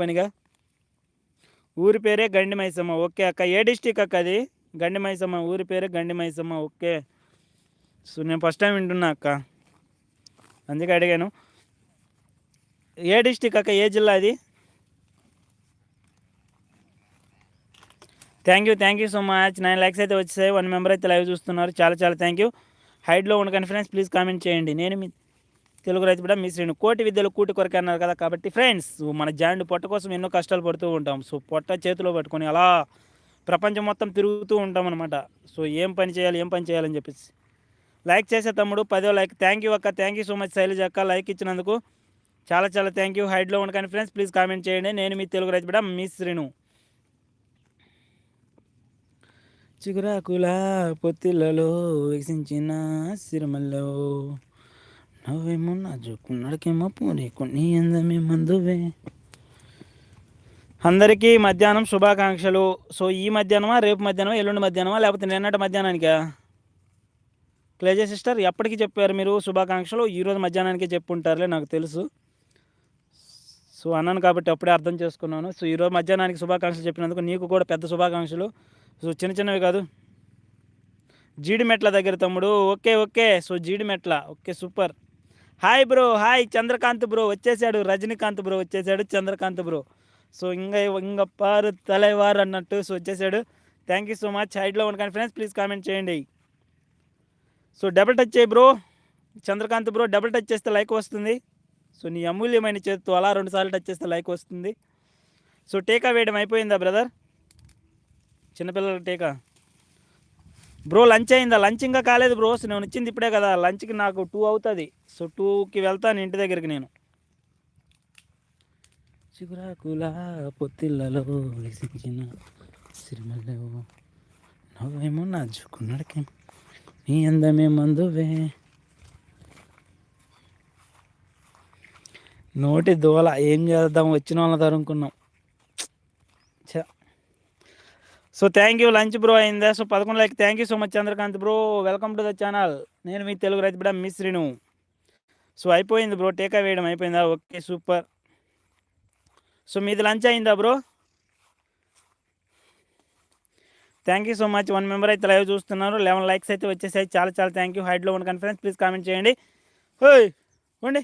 పనిగా? ఊరి పేరే గండి మైసమ్మ ఓకే అక్క. ఏ డిస్టిక్ అక్క అది? గండి మైసమ్మ ఊరి పేరే గండి మైసమ్మ ఓకే. సో నేను ఫస్ట్ టైం వింటున్నా అక్క. అందుకే అడిగాను. ఏ డిస్టిక్ అక్క? ఏ జిల్లా అది? Thank you thank you so much nine lakhs అయితే వచ్చేసాయి. వన్ మెంబర్ అయితే లైవ్ చూస్తున్నారు. చాలా చాలా థ్యాంక్ యూ హైట్లో ఉన్న కన్ఫిడెన్స్ ప్లీజ్ కామెంట్ చేయండి. నేను మీ తెలుగు రైతు బిడ్డ మీ కోటి విద్యలు కూటి కొరకే అన్నారు కదా కాబట్టి ఫ్రెండ్స్ మన జాయింట్ పొట్ట కోసం ఎన్నో కష్టాలు పడుతూ ఉంటాం. సో పొట్ట చేతిలో పట్టుకొని అలా ప్రపంచం మొత్తం తిరుగుతూ ఉంటాం అనమాట సో ఏం పని చేయాలి ఏం పని చేయాలని చెప్పేసి. లైక్ చేసే తమ్ముడు పదో లైక్ థ్యాంక్ యూ అక్క thank you so much Shailaja అక్క లైక్ ఇచ్చినందుకు. చాలా చాలా థ్యాంక్ యూ హైడ్లో ఉండకండి ఫ్రెండ్స్ ప్లీజ్ కామెంట్ చేయండి. నేను మీ తెలుగు రైతు బిడ్డ మీ శ్రీను చిగురాకుల పొత్తిలలో వికసించిన సిరిమల్లో. నవ్వేమో నాజుకు నడకేమో పూరి కొన్ని అందమే మందువే. అందరికీ మధ్యాహ్నం శుభాకాంక్షలు. సో ఈ మధ్యాహ్నమా రేపు మధ్యాహ్నమా ఎల్లుండి మధ్యాహ్నమా లేకపోతే నిన్నటి మధ్యాహ్నానికా? క్లేజే సిస్టర్ ఎప్పటికీ చెప్పారు మీరు శుభాకాంక్షలు? ఈరోజు మధ్యాహ్నానికే చెప్పుంటారులే నాకు తెలుసు. సో అన్నాను కాబట్టి అప్పుడే అర్థం చేసుకున్నాను. సో ఈరోజు మధ్యాహ్నానికి శుభాకాంక్షలు చెప్పినందుకు నీకు కూడా పెద్ద శుభాకాంక్షలు. సో చిన్న చిన్నవి కాదు. జీడిమెట్ల దగ్గర తమ్ముడు. Okay okay. So Jeedimetla okay super. Hi bro hi Chandrakanth bro వచ్చేసాడు. రజనీకాంత్ బ్రో వచ్చేసాడు. చంద్రకాంత్ బ్రో సో ఇంకా ఇంక పారు తలైవారు అన్నట్టు సో వచ్చేసాడు. థ్యాంక్ యూ సో మచ్ హైడ్లో ఉన్న ఫ్రెండ్స్ ప్లీజ్ కామెంట్ చేయండి. సో డబుల్ టచ్ చేయి bro Chandrakanth bro double touch చేస్తే లైక్ వస్తుంది. సో నీ అమూల్యమైన చేతితో అలా రెండుసార్లు టచ్ చేస్తే లైక్ వస్తుంది. సో టీకా వేయడం అయిపోయిందా బ్రదర్ చిన్నపిల్లల టీకా బ్రో లంచ్ అయిందా? లంచ్ ఇంకా కాలేదు బ్రో. నేను వచ్చింది ఇప్పుడే కదా. లంచ్కి నాకు టూ అవుతుంది. సో టూకి వెళ్తాను ఇంటి దగ్గరికి నేను. చిగురాకుల పొత్తిళ్ళలో వేసించిన సిరిమల్లో నవ్వేమో నాజుకున్నాడకేమో నీ అందమే మందువే. నోటి దోల ఏం చేద్దాం? వచ్చిన వాళ్ళని తరుముకున్నాం so thank you lunch bro అయిందా? సో పదకొండు like thank you so much Chandrakanth bro welcome to the channel నేను మీ తెలుగు రైతు బిడ్డ మిస్ శ్రీను సో అయిపోయింది బ్రో టేకా వేయడం అయిపోయిందా? ఓకే సూపర్ సో మీది లంచ్ అయిందా bro thank you so much one member అయితే లైవ్ చూస్తున్నారు. లెవెన్ లైక్స్ అయితే వచ్చేసాయి. చాలా చాలా థ్యాంక్ యూ హైడ్లో ఉన్న కాన్ఫరెన్స్ ప్లీజ్ కామెంట్ చేయండి. హోయ్ ఉండి.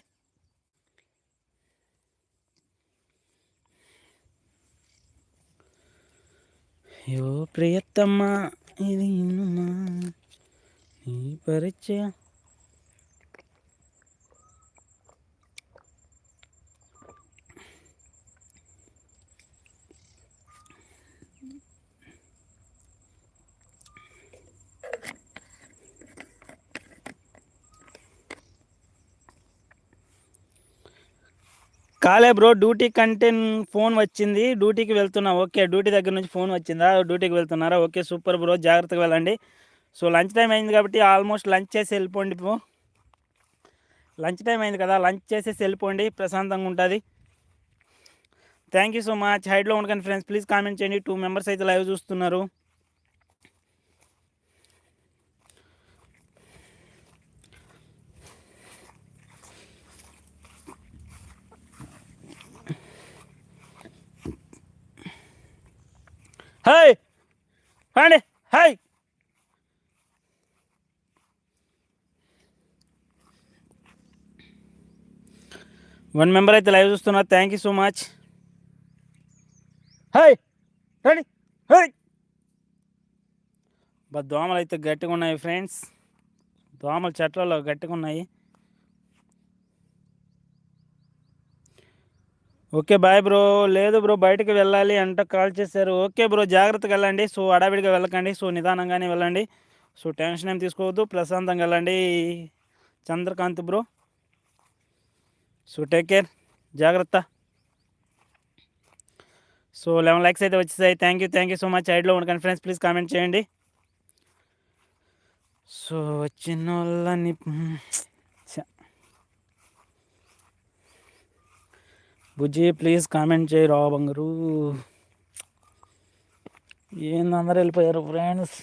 యో ప్రియతమ్మ ఇది నీ పరిచయం కాలే బ్రో డ్యూటీ కంటెంట్ ఫోన్ వచ్చింది. డ్యూటీకి వెళ్తున్నా. ఓకే డ్యూటీ దగ్గర నుంచి ఫోన్ వచ్చిందా? డ్యూటీకి వెళ్తున్నారా? ఓకే సూపర్ బ్రో జాగ్రత్తగా వెళ్ళండి. సో లంచ్ టైం అయింది కాబట్టి ఆల్మోస్ట్ లంచ్ చేసి వెళ్ళిపోండి లంచ్ టైం అయింది కదా లంచ్ చేసేసి వెళ్ళిపోండి. ప్రశాంతంగా ఉంటుంది. థ్యాంక్ యూ సో మచ్ హైడ్లో ఉండకండి ఫ్రెండ్స్ ప్లీజ్ కామెంట్ చేయండి. టూ మెంబర్స్ అయితే లైవ్ చూస్తున్నారు. హాయ్! అండి హాయ్! వన్ మెంబర్ అయితే లైవ్ చూస్తున్నారు thank you so much hi! రండి. హాయ్! బా దోమలు అయితే గట్టిగా ఉన్నాయి ఫ్రెండ్స్ దోమలు చెట్లలో గట్టిగా ఉన్నాయి. Okay bye bro. లేదు బ్రో బయటకు వెళ్ళాలి అంట కాల్ చేశారు. ఓకే బ్రో జాగ్రత్తగా వెళ్ళండి. సో అడావిడిగా వెళ్ళకండి. సో నిదానంగానే వెళ్ళండి. సో టెన్షన్ ఏం తీసుకోవద్దు. ప్రశాంతంగా వెళ్ళండి. Chandrakanth bro. So take care. జాగ్రత్త. సో లెవెన్ లైక్స్ అయితే వచ్చేసాయి. Thank you thank you so much. ఐడ్లో ఉన్న ఫ్రెండ్స్. ప్లీజ్ కామెంట్ చేయండి. సో వచ్చిన వాళ్ళని బుజ్జి ప్లీజ్ కామెంట్ చేయి రా బంగారు? ఏంది అందరు వెళ్ళిపోయారు ఫ్రెండ్స్